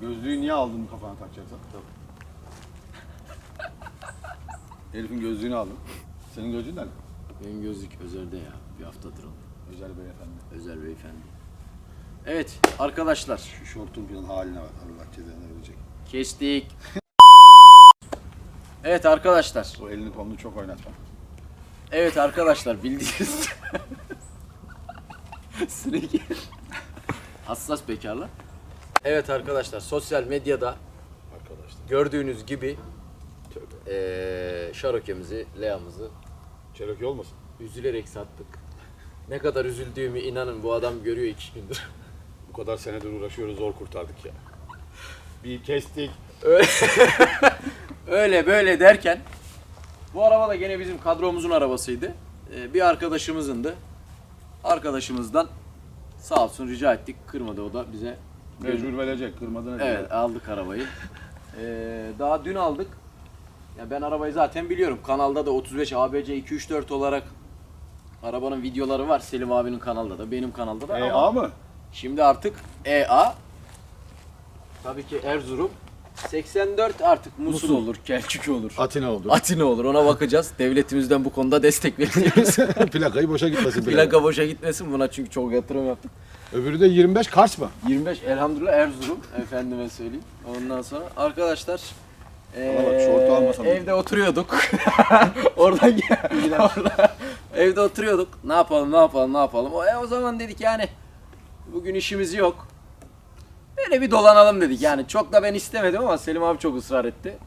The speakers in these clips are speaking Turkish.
Gözlüğü niye aldın kafana takacaksın? Elif'in gözlüğünü aldım. Senin gözlüğün nerede? Benim gözlük özelde ya. Bir haftadır o. Özel beyefendi. Özel beyefendi. Evet arkadaşlar Şu şortun falan haline bak. Allah cezanı verecek. kestik. Evet arkadaşlar. O elini kolunu çok oynatma. Evet arkadaşlar bildiğiniz Sürekli hassas bekarlar. Evet arkadaşlar sosyal medyada Arkadaşlar. gördüğünüz gibi eee şarokemizi, Lea'mızı Cherokee olmasın? üzülerek sattık. Ne kadar üzüldüğümü inanın bu adam görüyor iki gündür. Bu kadar senedir uğraşıyoruz zor kurtardık ya. Bir kestik. Öyle böyle derken bu araba da gene bizim kadromuzun arabasıydı. Ee, bir arkadaşımızındı. Arkadaşımızdan sağ olsun rica ettik. Kırmadı o da bize. Mecbur verecek. Kırmadan edecek. Evet aldık arabayı. Ee, daha dün aldık. Ya ben arabayı zaten biliyorum. Kanalda da 35 ABC 234 olarak arabanın videoları var. Selim abinin kanalda da, benim kanalda da. E, Ama A mı? Şimdi artık EA tabii ki Erzurum 84 artık Musul, Musul. olur, Kelkük olur. Atina oldu. Atina olur ona bakacağız. Devletimizden bu konuda destek bekliyoruz. Plakayı boşa gitmesin. Plaka boşa gitmesin buna çünkü çok yatırım yaptık. Öbürü de 25 Kars mı? 25 elhamdülillah Erzurum efendime söyleyeyim. Ondan sonra arkadaşlar bak, şortu almasam. evde oturuyorduk. Oradan gel. Orada- evde oturuyorduk. Ne yapalım ne yapalım ne yapalım. O, e, o zaman dedik yani bugün işimiz yok. Böyle bir dolanalım dedik. Yani çok da ben istemedim ama Selim abi çok ısrar etti.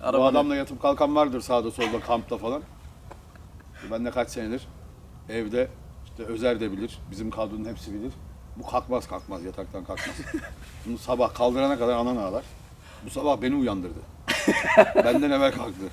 Bu Arabanın- adamla yatıp kalkan vardır sağda solda kampta falan. Ben de kaç senedir evde işte Özer de bilir, bizim kadronun hepsi bilir. Bu kalkmaz kalkmaz yataktan kalkmaz. Bunu sabah kaldırana kadar anan ağlar. Bu sabah beni uyandırdı. Benden evvel kalktı.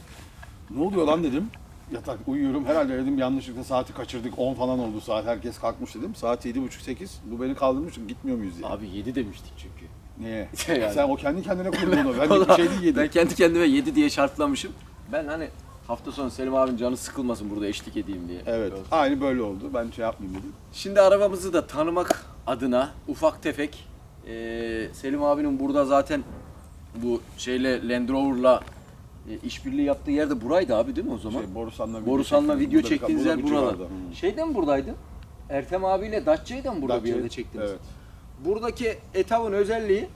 Ne oluyor lan dedim. Yatak uyuyorum herhalde dedim yanlışlıkla saati kaçırdık 10 falan oldu saat herkes kalkmış dedim. Saat 7.30-8 bu beni kaldırmış gitmiyor muyuz diye. Abi 7 demiştik çünkü. Niye? Yani. Sen o kendi kendine kurdun onu. Ben de bir şey değil Ben yedim. kendi kendime 7 diye şartlamışım. Ben hani hafta sonu Selim abinin canı sıkılmasın burada eşlik edeyim diye. Evet. Olsun. Aynı böyle oldu. Ben şey yapmayayım dedim. Şimdi arabamızı da tanımak adına ufak tefek eee, Selim abinin burada zaten bu şeyle Land Rover'la e, işbirliği yaptığı yerde buraydı abi değil mi o zaman? Şey, Borusan'la Borusan'la video burada bir- çektiğiniz burada yer bir buralar. civarda. Şeyden mi buradaydın? Ertem abiyle Datça'yı mı burada bir yerde çektiniz? Evet. Buradaki etabın özelliği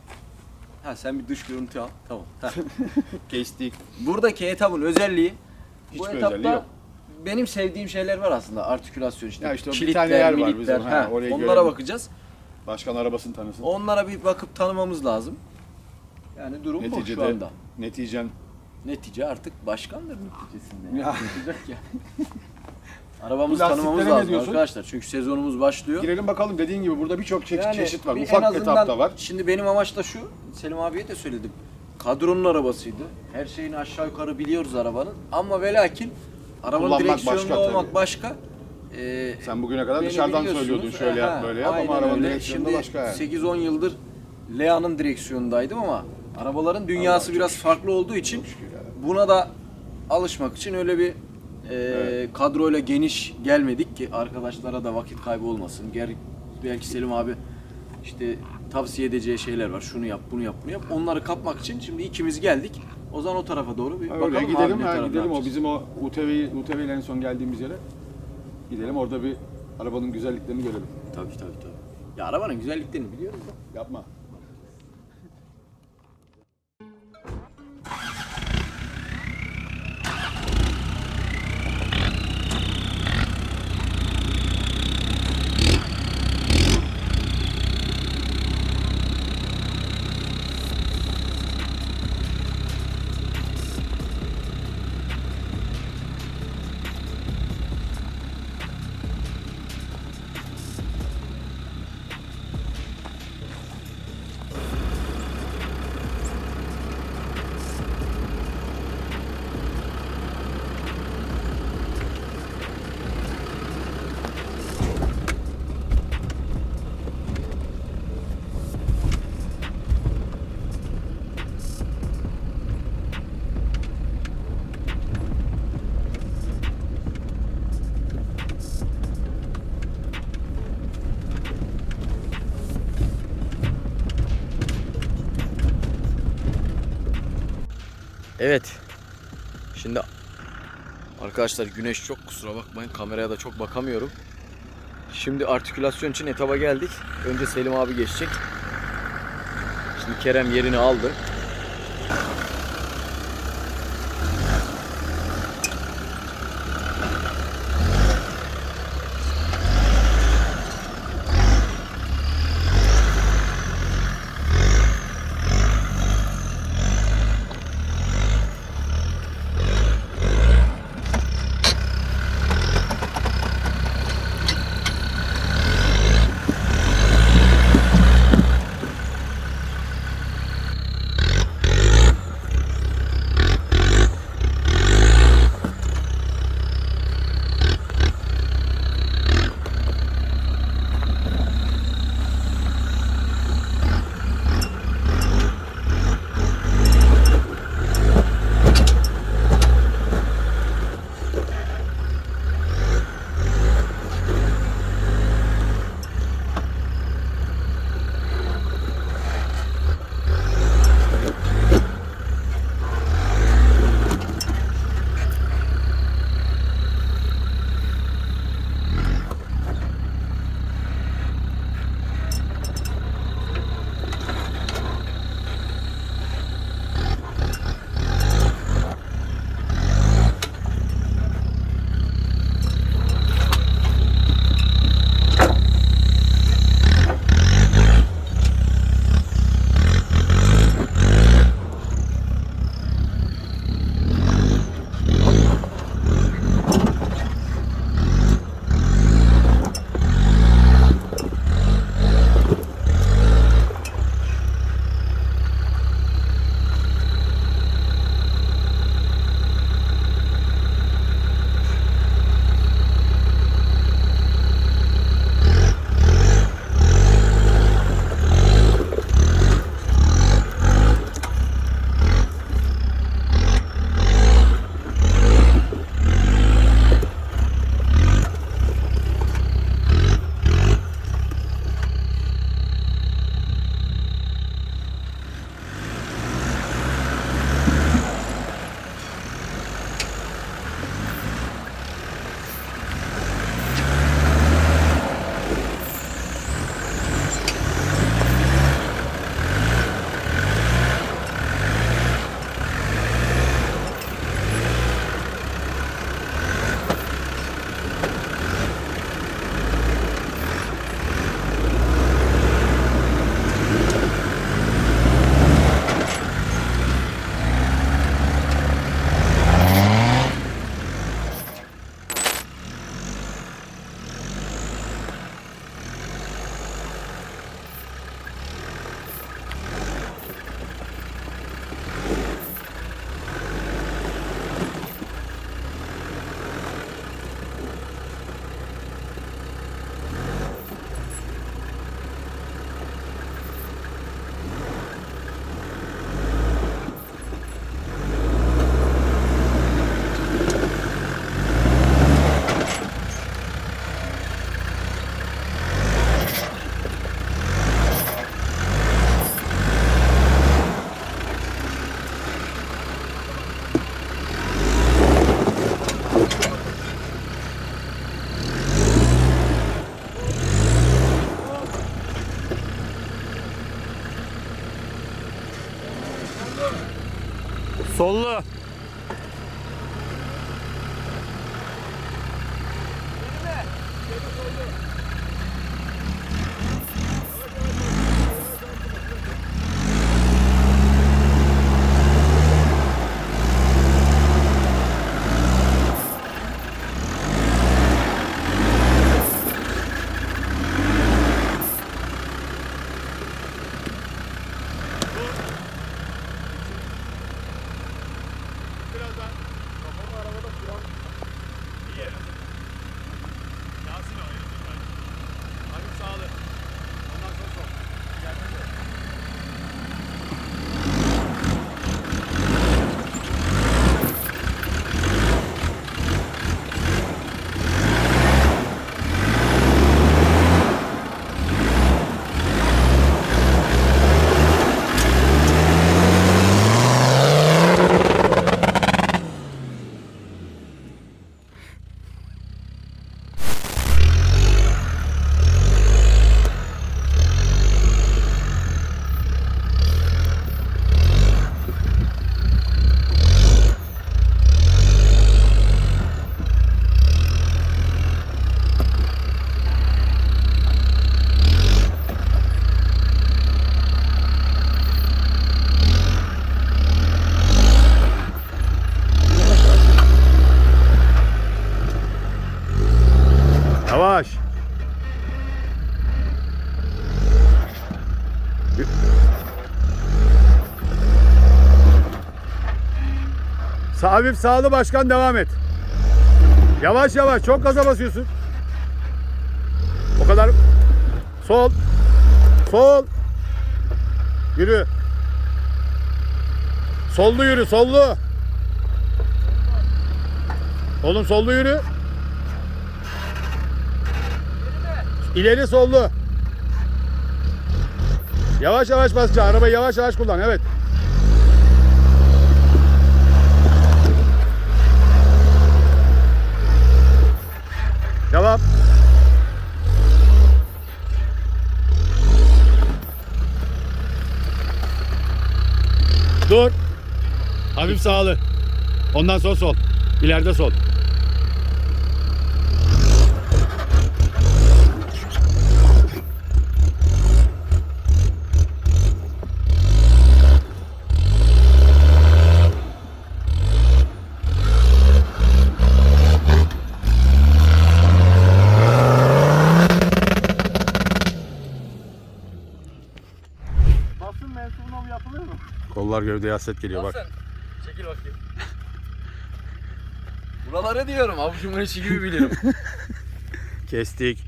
Ha sen bir dış görüntü al. Tamam. Ha. Kestik. Buradaki etabın özelliği bu Hiçbir etapta özelliği yok. benim sevdiğim şeyler var aslında. Artikülasyon işte. Ya işte o bir tane yer var bizim, ha, oraya onlara görelim. bakacağız. Başkan arabasını tanısın. Onlara bir bakıp tanımamız lazım. Yani durum bu şu Neticede anda. neticen Netice artık başkandır neticesinde. Ya. Yapacak ya. Arabamızı Bu lastiklere tanımamız ne lazım diyorsun? arkadaşlar. Çünkü sezonumuz başlıyor. girelim bakalım dediğin gibi burada birçok çe- çeşit var. bir en Ufak azından- etapta var. Şimdi benim amaç da şu. Selim abiye de söyledim. Kadronun arabasıydı. Her şeyini aşağı yukarı biliyoruz arabanın. Ama ve lakin arabanın Kullanmak direksiyonunda başka olmak tabii. başka. Ee, Sen bugüne kadar beni dışarıdan biliyorsunuz. söylüyordun şöyle yap böyle yap aynen ama arabanın öyle. direksiyonu da Şimdi başka yani. 8-10 yıldır Lea'nın direksiyonundaydım ama arabaların dünyası çok biraz farklı olduğu için buna da alışmak için öyle bir e, kadroyla geniş gelmedik ki arkadaşlara da vakit kaybı olmasın. Ger belki Selim abi işte tavsiye edeceği şeyler var. Şunu yap, bunu yap, bunu yap. Onları kapmak için şimdi ikimiz geldik. O zaman o tarafa doğru bir Öyle bakalım gidelim abi ne ha, gidelim o yapacağız. bizim o UTV'yi UTV ile en son geldiğimiz yere gidelim orada bir arabanın güzelliklerini görelim. Tabii tabii tabii. Ya arabanın güzelliklerini biliyoruz da. Yapma. Evet. Şimdi arkadaşlar güneş çok kusura bakmayın kameraya da çok bakamıyorum. Şimdi artikülasyon için etaba geldik. Önce Selim abi geçecek. Şimdi Kerem yerini aldı. Kollu. Hafif sağlı başkan devam et. Yavaş yavaş çok gaza basıyorsun. O kadar. Sol. Sol. Yürü. Sollu yürü sollu. Oğlum sollu yürü. İleri sollu. Yavaş yavaş basacaksın. Arabayı yavaş yavaş kullan. Evet. Devam. Dur. Hafif sağlı. Ondan sonra sol. İleride sol. Gövdeye hasret geliyor bak. Çekil bakayım. Buraları diyorum avucumun içi gibi biliyorum. Kestik.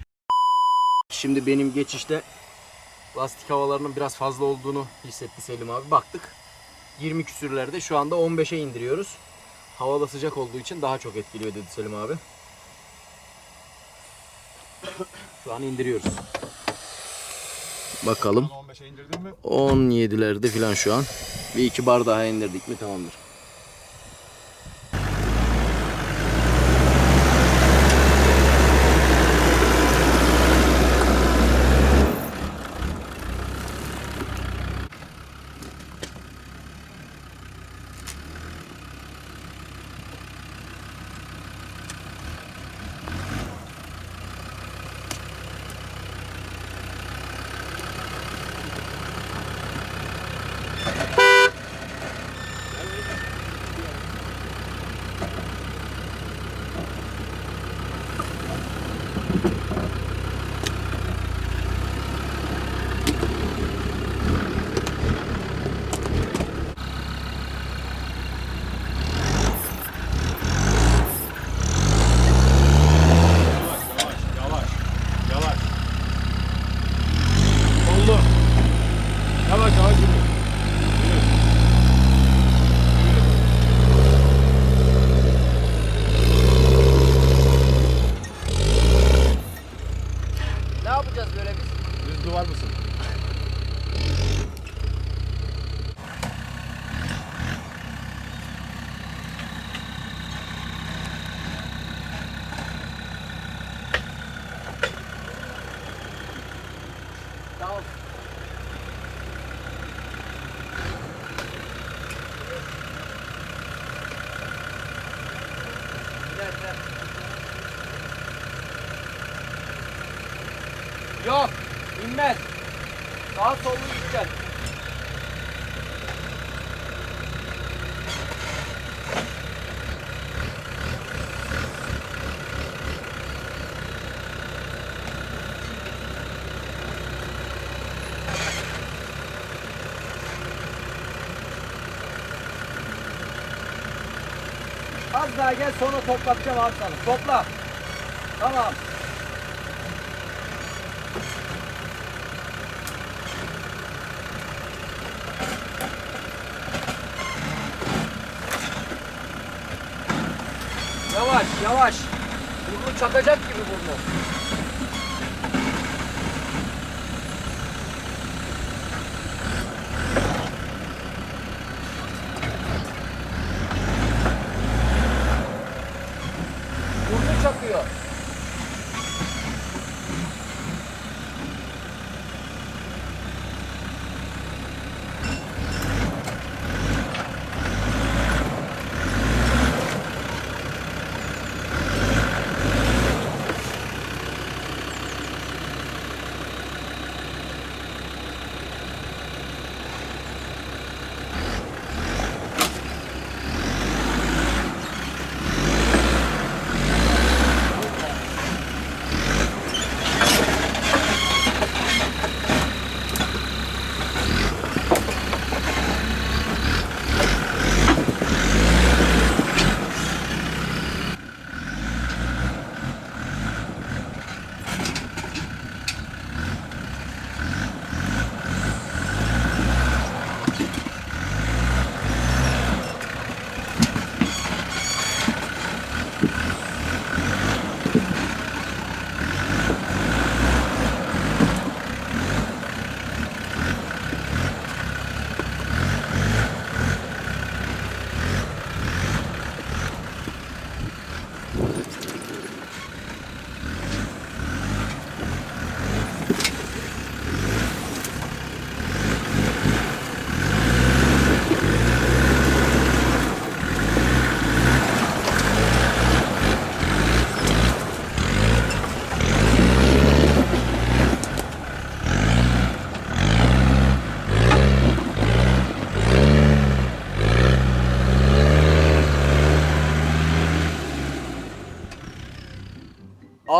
Şimdi benim geçişte lastik havalarının biraz fazla olduğunu hissetti Selim abi. Baktık 20 küsürlerde şu anda 15'e indiriyoruz. Hava da sıcak olduğu için daha çok etkiliyor dedi Selim abi. Şu an indiriyoruz. Bakalım. 15'e indirdin mi? 17'lerde falan şu an. Bir iki bar daha indirdik mi tamamdır. Yavaş. Yavaş. Sollu. Yavaş yavaş yürü. Yürü. Ne yapacağız böyle biz? Düz duvar mısın? Tamam. Gider, gider. Yok, inmez. Sağ sollu gideceksin. Az daha gel sonra toplatacağım abi sana. Topla. Tamam. Yavaş. Burnu çakacak gibi. Burnu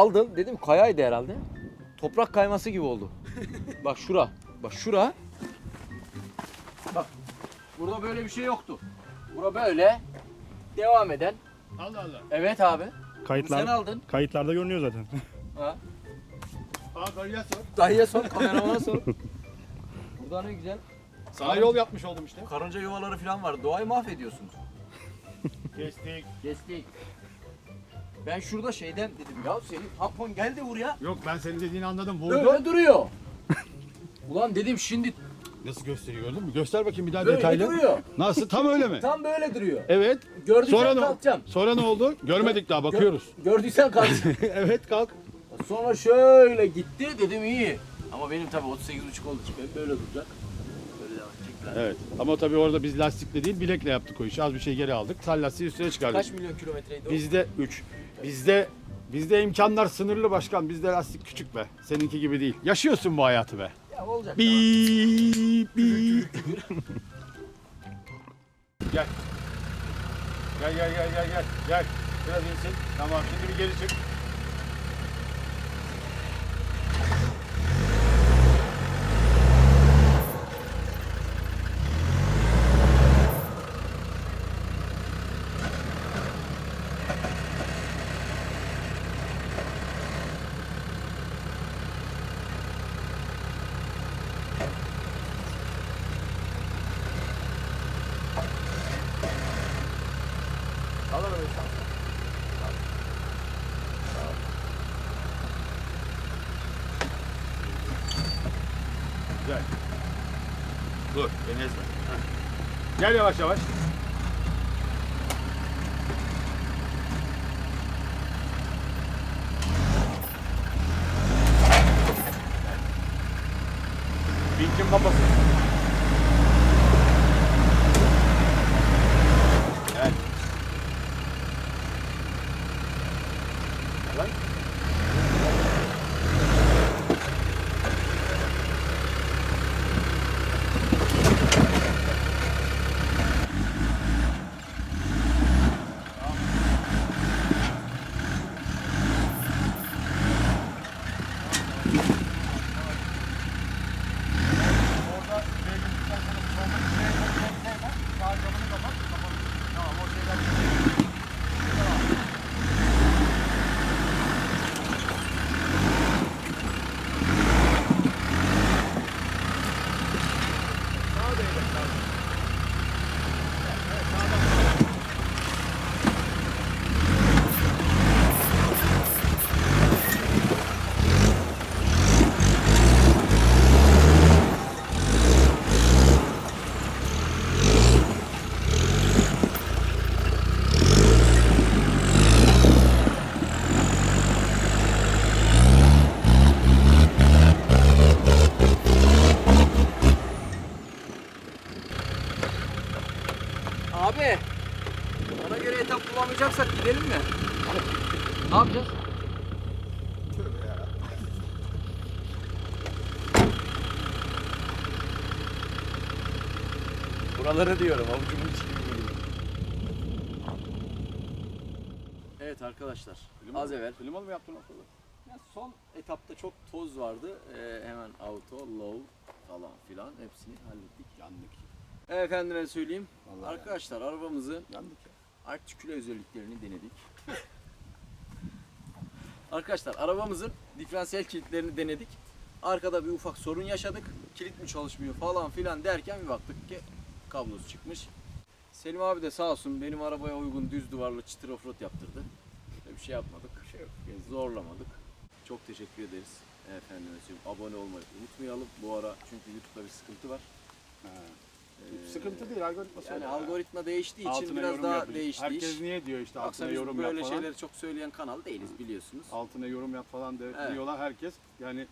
Aldım dedim kayaydı herhalde. Toprak kayması gibi oldu. Bak şura. Bak şura. Bak. Burada böyle bir şey yoktu. Bura böyle. Devam eden. Allah Allah. Evet abi. Kayıtlar, Sen aldın. Kayıtlarda görünüyor zaten. Ha. Aa dayıya sor. Dayıya sor, kameramana sor. Burada ne güzel. Sana yol yapmış oldum işte. Karınca yuvaları falan var. Doğayı mahvediyorsunuz. Kestik. Kestik. Ben şurada şeyden dedim ya senin tampon geldi buraya. Yok ben senin dediğini anladım. Vurdu. Böyle duruyor. Ulan dedim şimdi Nasıl gösteriyor gördün mü? Göster bakayım bir daha böyle detaylı. duruyor. Nasıl? Tam öyle mi? Tam böyle duruyor. Evet. Gördüysen Sonra ne, kalkacağım. sonra ne oldu? Görmedik daha bakıyoruz. Gör- gördüysen kalkacağım. evet kalk. Sonra şöyle gitti dedim iyi. Ama benim tabii 38,5 olduğu için ben böyle duracak. Böyle devam edecek. Evet. Ama tabii orada biz lastikle değil bilekle yaptık o işi. Az bir şey geri aldık. Sal lastiği üstüne çıkardık. Kaç milyon kilometreydi o? Bizde 3. Bizde bizde imkanlar sınırlı başkan. Bizde lastik küçük be. Seninki gibi değil. Yaşıyorsun bu hayatı be. Ya olacak. Bip bip. gel. Gel gel gel gel gel. Gel. Biraz insin. Tamam şimdi bir geri çık. Gel yavaş yavaş. Binkin babası. Abi. Ona göre etap bulamayacaksak gidelim mi? Ne yapacağız? Buraları diyorum avucumun içi gibi. Evet arkadaşlar az evvel Klimalı mı yaptın ortada? ya son etapta çok toz vardı. Ee, hemen auto, low falan filan hepsini hallettik. Yandık. Efendime söyleyeyim. Vallahi arkadaşlar arabamızın Yandık ya. artiküle özelliklerini denedik. Arkadaşlar arabamızın diferansiyel kilitlerini denedik. Arkada bir ufak sorun yaşadık. Kilit mi çalışmıyor falan filan derken bir baktık ki kablosu çıkmış. Selim abi de sağ olsun benim arabaya uygun düz duvarlı çıtır offroad yaptırdı. Böyle bir şey yapmadık. Bir şey yok. Zorlamadık. Çok teşekkür ederiz. Efendim abone olmayı unutmayalım. Bu ara çünkü YouTube'da bir sıkıntı var. Ha. Sıkıntı değil algoritma Yani algoritma değiştiği için Altına biraz yorum daha yap. değişti Herkes iş. niye diyor işte Yoksa altına biz yorum böyle yap falan. şeyleri çok söyleyen kanal değiliz biliyorsunuz. Altına yorum yap falan de, Evet. diyorlar herkes. Yani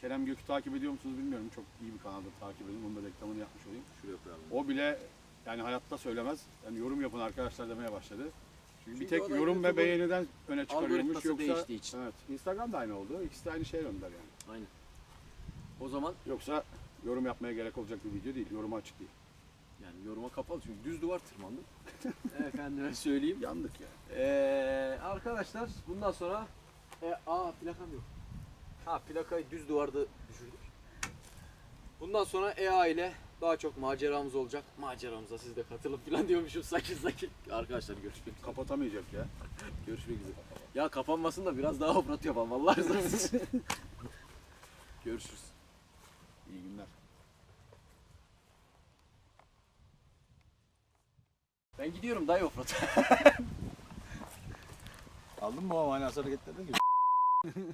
Kerem Gök'ü takip ediyor musunuz bilmiyorum. Çok iyi bir kanaldır takip edin. Onun da reklamını yapmış olayım. Şuraya koyalım. O bile yani hayatta söylemez. Yani yorum yapın arkadaşlar demeye başladı. Çünkü, bir Çünkü tek da yorum ve YouTube'un beğeniden öne çıkarıyormuş. algoritması Yoksa değiştiği için. evet. Instagram da aynı oldu. İkisi de aynı şey gönder yani. Aynen. O zaman Yoksa yorum yapmaya gerek olacak bir video değil. Yoruma açık değil. Yani yoruma kapalı çünkü düz duvar tırmandım. Efendime söyleyeyim. Yandık ya. Ee, arkadaşlar bundan sonra E, aa plakam yok. Ha plakayı düz duvarda düşürdük. Bundan sonra EA ile daha çok maceramız olacak. Maceramıza siz de katılın falan diyormuşum sakin sakin. Arkadaşlar görüşmek üzere. Kapatamayacak ya. Görüşmek üzere. Ya kapanmasın da biraz daha offroad yapalım. Rızası için. Görüşürüz. İyi günler. Ben gidiyorum dayı offroad. Aldın mı o manasını getirdin ki?